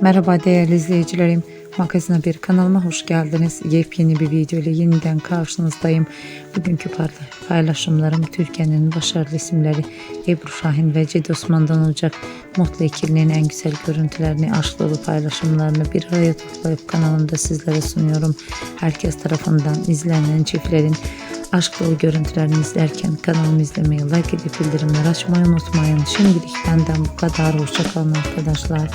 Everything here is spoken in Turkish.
Merhaba değerli izleyicilerim. Magazin bir kanalıma hoş geldiniz. Yepyeni bir video ile yeniden karşınızdayım. Bugünkü paylaşımlarım Türkiye'nin başarılı isimleri Ebru Şahin ve Cedi Osman'dan olacak. Mutlu ikilinin en güzel görüntülerini, aşk dolu paylaşımlarını bir araya toplayıp kanalımda sizlere sunuyorum. Herkes tarafından izlenen çiftlerin aşk dolu görüntülerini izlerken kanalımı izlemeyi, like edip bildirimler açmayı unutmayın. Şimdilik benden bu kadar. Hoşçakalın arkadaşlar.